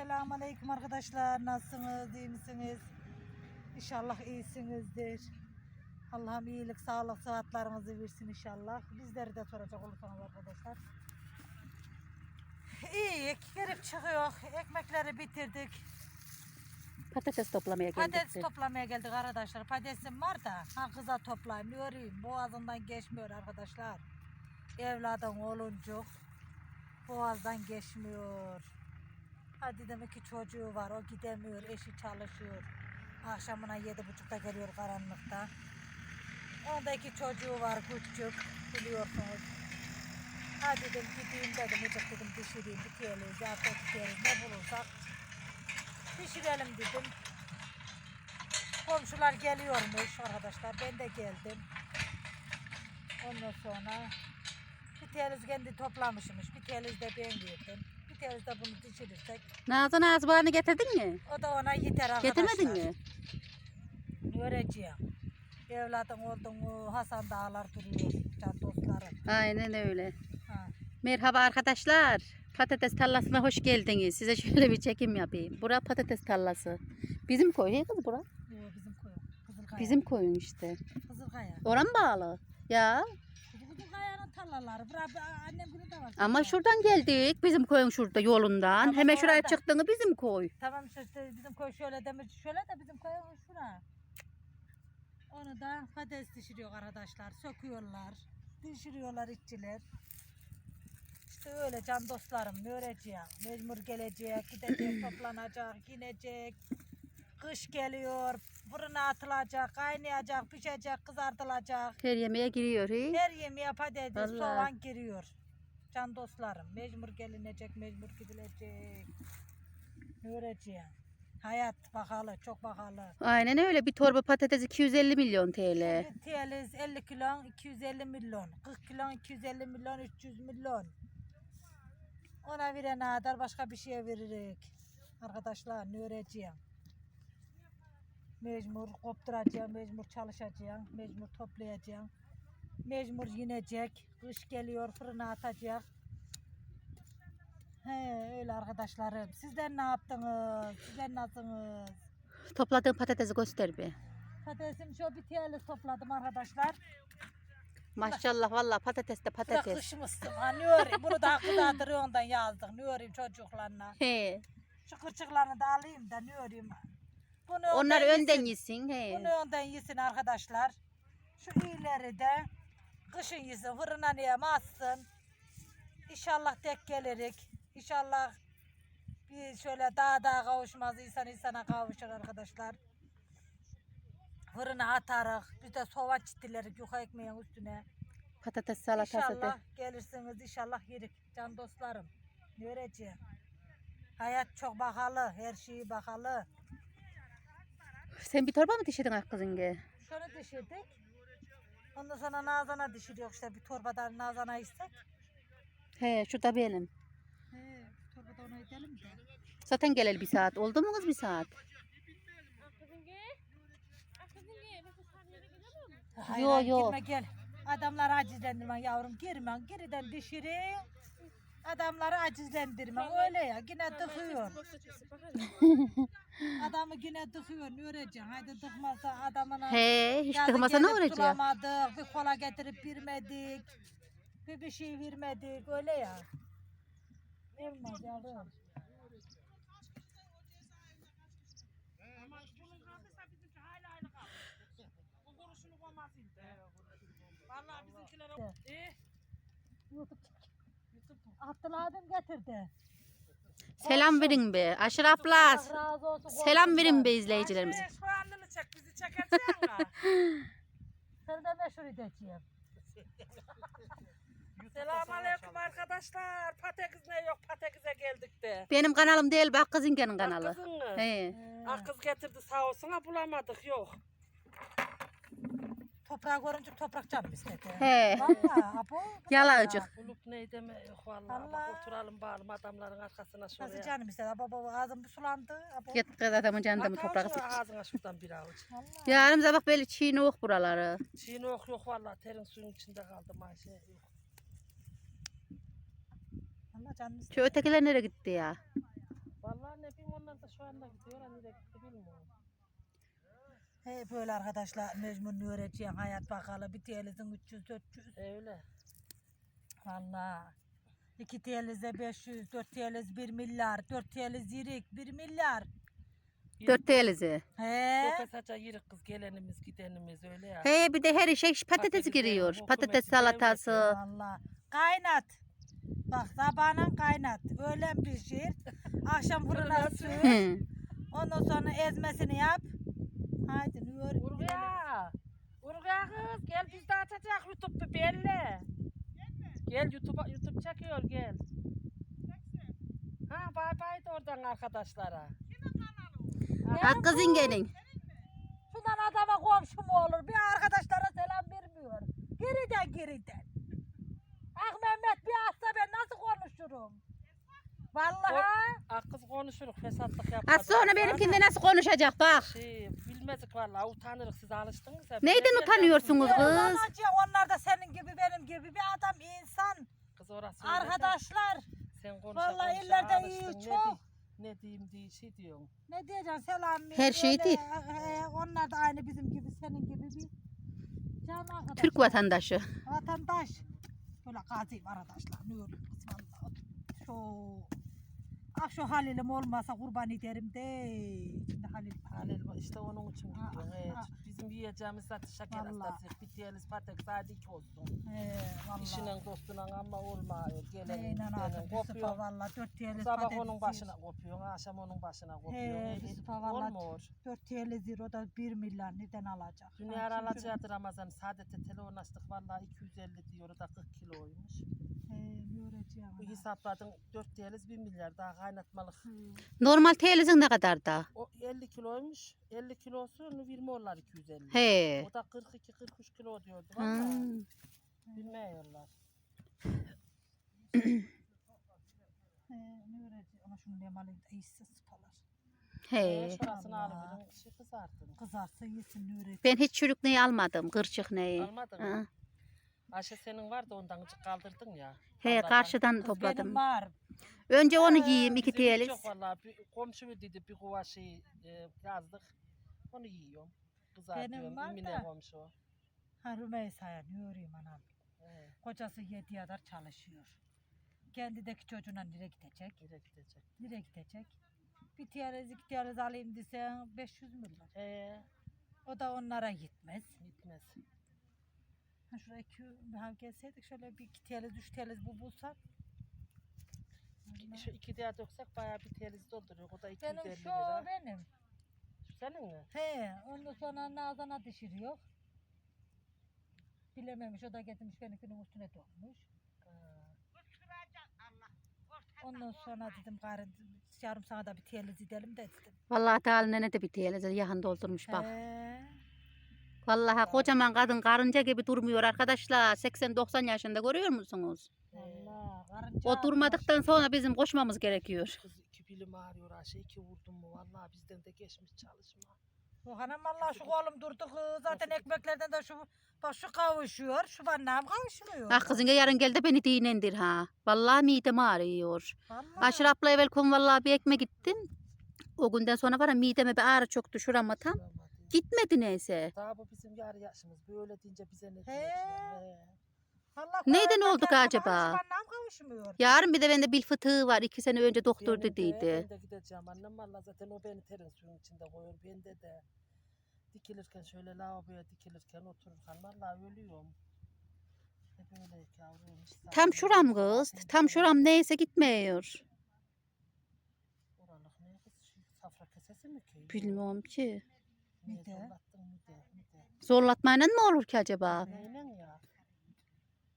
Selamun Aleyküm arkadaşlar. Nasılsınız? iyi misiniz? İnşallah iyisinizdir. Allah'ım iyilik, sağlık, sıhhatlarınızı versin inşallah. Bizleri de soracak olursanız arkadaşlar. İyi, girip çıkıyor. Ekmekleri bitirdik. Patates toplamaya geldik. Patates de. toplamaya geldik arkadaşlar. Patatesim var da ha kıza toplayayım. Yorayım. Boğazından geçmiyor arkadaşlar. Evladım oluncuk. Boğazdan geçmiyor. Ha dedim iki çocuğu var. O gidemiyor. Eşi çalışıyor. Akşamına yedi buçukta geliyor karanlıkta. Onda iki çocuğu var küçük. Biliyorsunuz. Ha dedim gideyim dedim. Ucuk dedim pişireyim. Bitiyelim. Ya bitiyelim. Ne bulursak pişirelim dedim. Komşular geliyormuş arkadaşlar. Ben de geldim. Ondan sonra bir teliz kendi toplamışmış. Bir teliz de ben verdim. Bir teliz de bunu pişirirsek. Nazan ağzıbarını getirdin mi? O da ona yeter arkadaşlar. Getirmedin mi? Göreceğim. Evladım oldun mu Hasan Dağlar duruyor. Can dostlarım. Aynen öyle. Ha. Merhaba arkadaşlar. Patates tarlasına hoş geldiniz. Size şöyle bir çekim yapayım. Bura patates tarlası. Bizim koy. Hey kız bura. Yo, bizim koyun. Kızılkaya. Bizim koyun işte. Kızılkaya. Oran bağlı. Ya. Tarlaları. Bura, annem günü de var. Ama şuradan geldik. Bizim koyun şurada yolundan. Ama Hemen şuraya orada- çıktığını bizim koy. Tamam işte, bizim köy şöyle demiş şöyle de bizim köy şura. Onu da patates pişiriyor arkadaşlar. Söküyorlar. Pişiriyorlar işçiler. İşte öyle can dostlarım ne öreceğim. Mecbur gelecek, gidecek, toplanacak, inecek. Kış geliyor, fırına atılacak, kaynayacak, pişecek, kızartılacak. Her yemeğe giriyor. He? Her yemeğe patates, Vallahi. soğan giriyor. Can dostlarım. Mecbur gelinecek, mecbur gidilecek. Ne öreceğim? Hayat bakalı, çok bakalı. Aynen öyle. Bir torba patates 250 milyon TL. TL'yiz 50 kilon 250 milyon. 40 kilon 250 milyon 300 milyon. Ona verene kadar başka bir şeye veririk. Arkadaşlar ne öreceğim? Mecbur kopturacağım, mecbur çalışacağım, mecbur toplayacağım. Mecbur yinecek. Kış geliyor fırına atacak. He öyle arkadaşlarım. Sizler ne yaptınız? Sizler nasılsınız? Topladığın patatesi göster bir. Patatesim şu bir TL topladım arkadaşlar. Maşallah vallahi patates de patates. kışmışsın. Ha ne öreyim? Bunu da kızartır ondan yazdık. Ne öreyim çocuklarına? He. Şu kırçıklarını da alayım da ne öreyim? Bunu Onlar önden önden yesin. He. Bunu önden yesin arkadaşlar. Şu iyileri de kışın yesin. Fırına niye atsın. İnşallah tek gelirik. İnşallah bir şöyle daha daha kavuşmaz. insan insana kavuşur arkadaşlar. Fırına atarız. Bir de soğan çitileri yuka ekmeğin üstüne. Patates salatası İnşallah da. gelirsiniz, inşallah yerik can dostlarım. Ne öreceğim? Hayat çok bakalı, her şeyi bakalı. Sen bir torba mı dişedin ak kızın ge? Şunu düşürdük. Ondan sonra nazana düşürüyor işte bir torbadan nazana istek. He şu da benim. He, torbada onu edelim de. Zaten geleli bir saat. Oldu mu kız bir saat? Hayır, Yo, yo. Girme gel. Adamları acizlendirme yavrum girme. Geriden düşürün. Adamları acizlendirme. Öyle ya yine tıkıyor. Adamı yine tıkıyor. Ne öreceksin? Haydi tıkmazsa adamına. He hiç tıkmasa ne gelip olacak? Sulamadık, bir kola getirip vermedik. Bir bir şey vermedik, öyle ya. Olmaz yavrum. YouTube Abdülhadim getirdi. Selam verin be. Razı olsun. Selam verin be izleyicilerimize. Şu anını çek bizi çekersen ya. Seni de meşhur edeceğim. Selamun aleyküm arkadaşlar. Patates ne yok patatese geldik de. Benim kanalım değil bak kızınkenin kanalı. Kızın mı? He. Ah kız getirdi sağ olsun ha bulamadık yok. Toprağı görünce toprak canım istedi. He. Vallahi abo. Yalacık. Bulup ne deme yok vallahi. Allah. Bak oturalım bağırma adamların arkasına Nasıl şuraya. canım istedi. Abo baba ağzım bir sulandı. Abo. Git kız adamın canını Bak toprağa ağzına- sıç. Ağzına şuradan bir avuç. Yarın sabah böyle çiğ yok buraları. Çiğne yok yok vallahi terin suyun içinde kaldım Ayşe. Yok. Allah canım istedi. Şu ötekiler nereye gitti ya? Vallahi ne onlar da şu anda gidiyor. Nereye gitti bilmiyorum. He böyle arkadaşlar mecbur öğreteceğim hayat bakalım. Bir TL'sin 300 400. Öyle. Valla. 2 TL'se 500, 4 TL'si 1 milyar, 4 TL zirik 1 milyar. Dört teylizi. He. Yok saça yırık kız gelenimiz gidenimiz öyle ya. He bir de her işe patates Patates, giriyor. hükümeti, Patates salatası. Valla. Kaynat. Bak sabahın kaynat. Öğlen pişir. Akşam fırına sür. Hı. Ondan sonra ezmesini yap. Haydi yürü. Urga. Urga kız gel biz de açacak YouTube belli. Gel YouTube YouTube çekiyor gel. Ha bay bay de oradan arkadaşlara. Ha kızın gelin. Şundan adama komşu mu olur? Bir arkadaşlara selam vermiyor. Geriden geriden. Ah Mehmet bir hasta ben nasıl konuşurum? Vallahi. Ah kız konuşuruz fesatlık yapar. Az sonra benimkinde nasıl konuşacak bak. Şey bilmezdik vallahi utanırız siz alıştınız ya. Neyden utanıyorsunuz kız? Utanacak, Onlar da senin gibi benim gibi bir adam insan. Kız orası Arkadaşlar. Sen konuşa Vallahi konuşa illerde alıştın. iyi, çok. di- Ne diyeyim diye şey diyorsun. Ne diyeceksin selam Her şey öyle, değil. he, onlar da aynı bizim gibi senin gibi bir can arkadaş. Türk vatandaşı. Vatandaş. Böyle gaziyim arkadaşlar. Ne vallahi. Şu. Ah şu Halil'im olmasa kurban ederim de. Şimdi Halil. Halil işte onun için Ha, gidiyorsun. Evet. Bizim yiyeceğimiz zaten şeker Vallahi. hastası. Bitiyeliz patek sadece iki olsun. He vallahi. İşinin dostuna ama olmuyor. Gelenin Neyle gidenin kopuyor. valla. Dört Sabah onun başına kopuyor. Akşam onun başına kopuyor. He, He, Yusuf'a valla Olmuyor. 4 TL zero da 1 milyar neden alacak? Dünya alacaktı Ramazan. Saadet'te telefon açtık. Vallahi 250 diyor. O da 40 kiloymuş. He, ne öğreteceğim Bu hesapladın 4 TL'si 1 milyar daha kaynatmalık. Normal teyzin ne kadar da? O 50 kiloymuş. 50 kilosu 20 onlar 250. He. O da 42-43 kilo diyordu. Vallahi bilmiyorlar. He, ne öğreteceğim? Ama şunu da iyisi sıpalar. He. Ee, şurasını alıverin. Şey kızartın. Kızarsın yesin ne öğreteceğim? Ben hiç çürük neyi almadım. Kırçık neyi. Almadın Ha. Ayşe senin var da ondan kaldırdın ya. He karşıdan Kız topladım. benim var. Önce onu Ha, yiyeyim iki teyliz. Yok valla. Bir komşu dedi bir kuva şey e, yazdık. Onu yiyorum. Kızartıyorum. var İmine da. komşu. Ha Rümeysa'ya ne öreyim anam. He, Kocası yediye kadar çalışıyor. Kendideki çocuğuna nereye gidecek? nereye gidecek? Nereye gidecek? Bir tiyarız iki tiyarız alayım desen 500 milyar. He, O da onlara gitmez. gitmez. Ha şuraya iki ha gelseydik şöyle bir iki tiyarız üç tiyarız bu bulsak. Şu iki diye döksek bayağı bir teliz dolduruyor. O da 250 Benim şu lira. benim. Senin mi? He, ondan sonra nazana dişiriyor. Bilememiş, o da getirmiş benimkinin üstüne dokmuş. Ha. Ondan sonra dedim karın yarım sana da bir tiyarız gidelim de dedim. Vallahi Teala nene de bir teyliz yahan doldurmuş bak. He. Vallahi kocaman kadın karınca gibi durmuyor arkadaşlar. 80-90 yaşında görüyor musunuz? Allah, karınca O durmadıktan sonra bizim koşmamız gerekiyor. Kız bilim ağrıyor Ayşe. iki vurdum mu? Vallahi bizden de geçmiş çalışma. Bu hanım Allah şu kolum durdu kız. Zaten ekmeklerden de şu bak şu kavuşuyor. Şu bannem kavuşmuyor. Ah kızın yarın gel de beni dinlendir ha. Vallahi midem ağrıyor. Vallahi. Aşırapla evvel kon vallahi bir ekmek gittim. O günden sonra var ya mideme bir ağrı çöktü şurama tam. Gitmedi neyse. Daha bu bizim yarı yaşımız. Böyle deyince bize ne He. Allah Neyden olduk acaba? Kavuşmuyor. Yarın bir de bende bil fıtığı var. iki sene önce doktor Benim de, dediydi. Ben de gideceğim annem valla zaten o beni terin suyun içinde koyuyor. Bende de dikilirken şöyle lavaboya dikilirken otururken valla ölüyorum. Hep öyle yavrum. hiç Tam şuram kız. Tam şuram neyse gitmiyor. Oralık ne kız? Şu Safra kesesi mi ki? Bilmiyorum ki. Ne Mide. zorlattın mide mide. Zorlatmayla mı olur ki acaba? Neyle ya?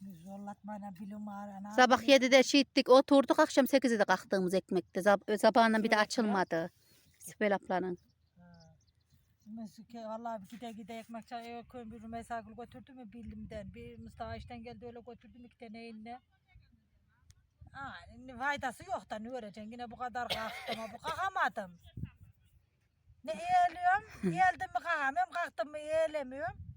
Bir Zorlatmayla bilim ağrına. Sabah 7'de şiittik oturduk akşam 8'de kalktığımız ekmekte. Zab sabahından bir de açılmadı. Sibel ablanın. Ha. Müzik vallahi gide gide ekmek çay kömür mesagül götürdü mü bilimden. Bir Mustafa işten geldi öyle götürdü mü iki tane eline. Aa, faydası yok da ne öğreceksin yine bu kadar kalktım ama bu kalkamadım. Ne eğiliyorum, eğildim mi kalkamıyorum, kalktım mı eğilemiyorum.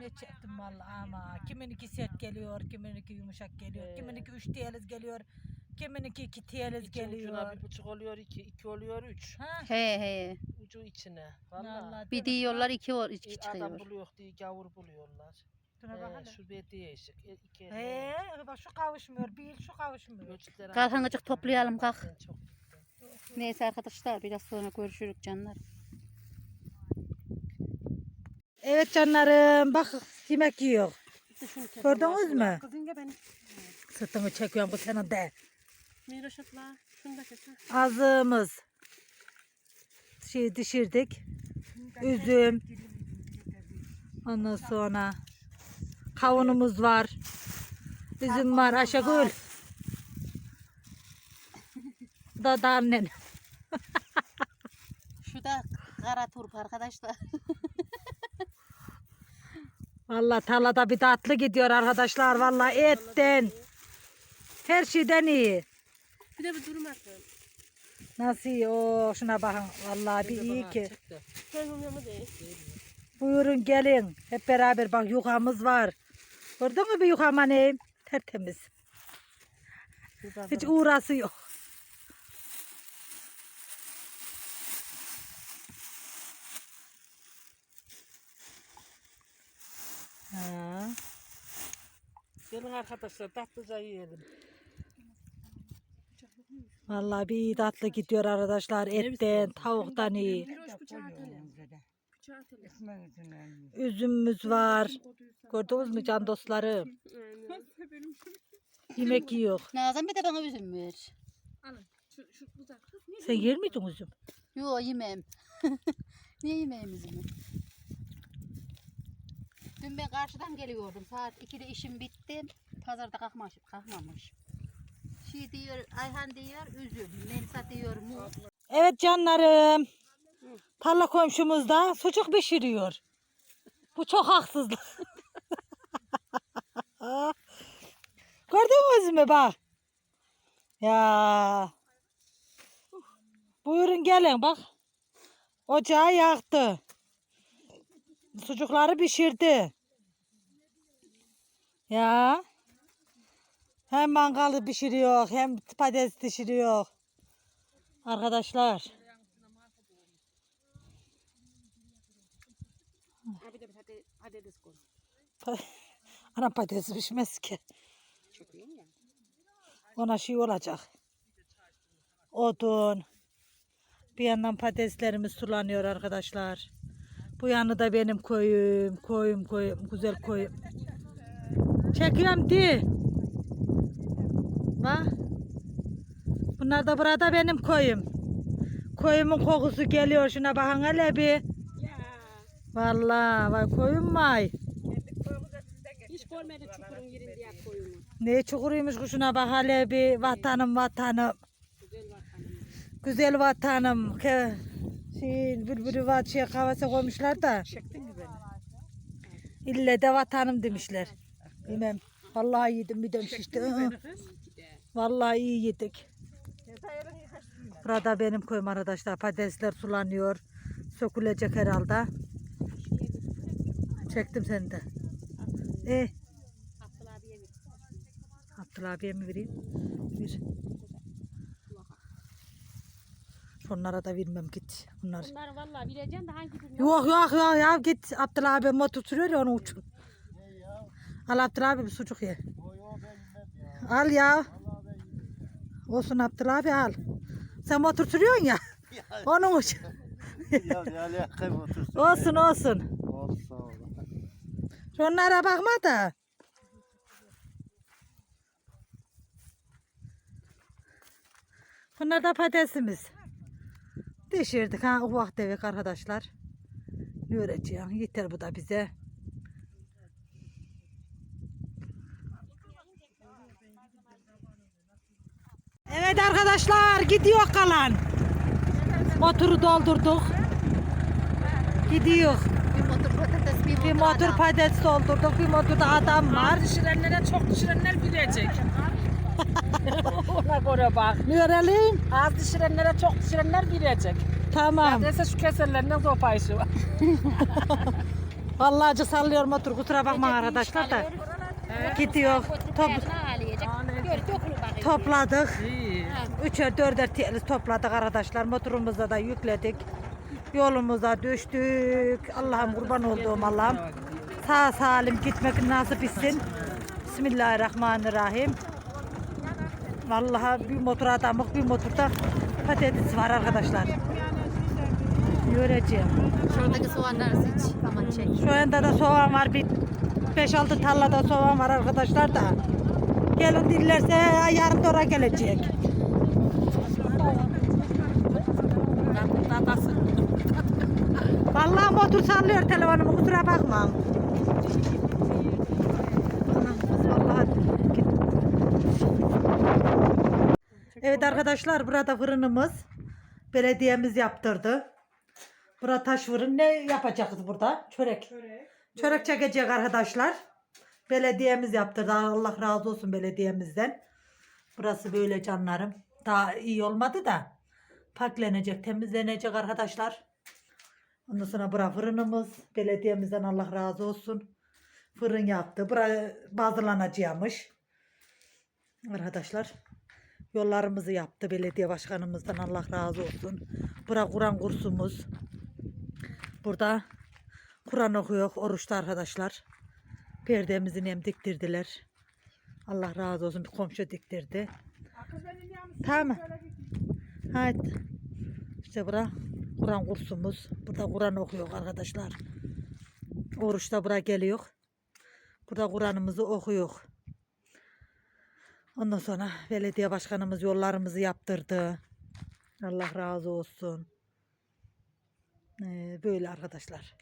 Ne çektim vallahi ama kiminiki sert geliyor, kiminiki yumuşak geliyor, Ee. kiminiki üç diyeliz geliyor, Kiminki iki tiyeliz İki ucuna geliyor. bir buçuk oluyor iki, iki oluyor üç. Ha? He he. Ucu içine. Valla. Vallahi Bir diyorlar iki, or, E, iki Adam çıkıyor. buluyor diye gavur buluyorlar. Şuna bak Ee, hele. şu bir değişik. E, iki He, bak şu kavuşmuyor, bir şu kavuşmuyor. Ölçüleri Kalk aynı. hangacık toplayalım, kalk. Neyse arkadaşlar biraz sonra görüşürüz canlar. Evet canlarım, bak yemek yiyor. Gördünüz mü? Kızın ya ben. Sırtını çekiyorum bu senin de. Miroş atla. Şunu da çek. Azığımız. Şey dişirdik. Üzüm. Ondan sonra kavunumuz var. Üzüm var Ayşegül. Bu da da annen. Şu da kara turp arkadaşlar. Vallahi tarlada bir tatlı gidiyor arkadaşlar. Vallahi etten. Her şeyden iyi. Bir de bir durum atın. Nasıl iyi? Oo, şuna bakın. Vallahi bir iyi ki. Buyurun gelin. Hep beraber bak yukamız var. Gördün mü bir yukam annem? Tertemiz. Hiç uğrası yok. Gelin arkadaşlar tatlıca yiyelim. Vallahi bir iyi tatlı gidiyor arkadaşlar. Etten, tavuktan iyi. Üzümümüz var. Gördünüz mü can dostlarım? Yemek yiyor. Nazan bir de bana üzüm ver. Sen yer miydin üzüm? Yo yemem. Niye yemeyeyim üzümü? Dün ben karşıdan geliyordum. Saat 2'de işim bitti. Pazarda kalkmamış, kalkmamış. Şey diyor, Ayhan diyor üzüm. Melisa diyor muz. Evet canlarım. Tarla komşumuz da sucuk pişiriyor. Bu çok haksızlık. Gördünüz mü bak. Ya. Buyurun gelin bak. Ocağı yaktı. Sucukları pişirdi. Ya. Hem mangalı pişiriyor hem patates pişiriyor. Arkadaşlar. Abi de koy. Anam patates pişmez ki. Çok iyi ya. Ona şey olacak. Odun. Bir yandan patateslerimiz sulanıyor arkadaşlar. Bu yanı da benim koyum, koyum, koyum, güzel koyum. Çekiyorum di. Bak. Bunlar da burada benim koyum. Koyumun kokusu geliyor şuna bakın hele bir. Vallahi vay koyun vay. Hiç görmedi çukurun yerinde ya koyunu. Ne çukuruymuş kuşuna bak hele bir vatanım vatanım. Güzel vatanım. Güzel vatanım. Şey, bülbülü var şey kahvesi koymuşlar da. Çektin mi beni? İlle de vatanım demişler. Bilmem. Vallahi yedim bir dön şişti. Vallahi iyi yedik. Burada benim koyum arkadaşlar. Patatesler sulanıyor. Sökülecek herhalde. Çektim seni de. E, ver. Abdullah abiye mi vereyim? Bir. Şunlara da vermem git. Bunlar. Bunları vallahi bileceğim de hangi birini Yok yok yok ya git Abdullah abi motor sürüyor ya onun için. Al Abdullah abi bir sucuk ye. Al ya. Olsun Abdullah abi al. Sen motor sürüyorsun ya. onun için. ya ne alaka otursun. Olsun olsun. Olsun sağ ol. Şunlara bakma da. Bunlar da patatesimiz. Pişirdik ha ufak devek arkadaşlar. Ne öğreteceğim? Yeter bu da bize. Evet arkadaşlar gidiyor kalan. Motoru doldurduk. Gidiyor. bir motor patates bir motor, Bir motor patates doldurduk. Bir motorda adam var. Düşürenlere çok düşürenler bilecek. Ona göre bak. Ne öğrenelim? Az düşürenlere çok düşürenler bilecek. Tamam. Neyse şu keserlerine zopayı şu. Vallahi acı sallıyor motor. Kusura bakma arkadaşlar da. Gidiyor. Top, topladık. İyi. Üçer dörder tiyeli topladık arkadaşlar. Motorumuza da yükledik. Yolumuza düştük. Allah'ım kurban olduğum Allah'ım. Sağ salim gitmek nasip etsin. Bismillahirrahmanirrahim. Vallahi bir motor adamık bir motorda patates var arkadaşlar. Göreceğim. Şuradaki soğanları seç. Aman çek. Şu anda da soğan var. Bir 5-6 tarlada soğan var arkadaşlar da. Gelin dillerse yarın da oraya gelecek. Vallahi motor sallıyor telefonumu kusura bakma. Vallahi git. Evet arkadaşlar burada fırınımız. Belediyemiz yaptırdı. Burada taş fırın ne yapacağız burada? Çörek. Çörek çekecek arkadaşlar. Belediyemiz yaptırdı. Allah razı olsun belediyemizden. Burası böyle canlarım. Daha iyi olmadı da. Paklenecek, temizlenecek arkadaşlar. Ondan sonra bura fırınımız. Belediyemizden Allah razı olsun. Fırın yaptı. Bura bazılanacakmış. Arkadaşlar. Yollarımızı yaptı belediye başkanımızdan Allah razı olsun. Bura Kur'an kursumuz. Burada Kur'an okuyor oruçta arkadaşlar. Perdemizi nem diktirdiler. Allah razı olsun bir komşu diktirdi. Tamam. Hadi. İşte bura Kur'an kursumuz. Burada Kur'an okuyor arkadaşlar. Oruçta bura geliyor. Burada Kur'an'ımızı okuyor. Ondan sonra belediye başkanımız yollarımızı yaptırdı. Allah razı olsun. Ee, böyle arkadaşlar.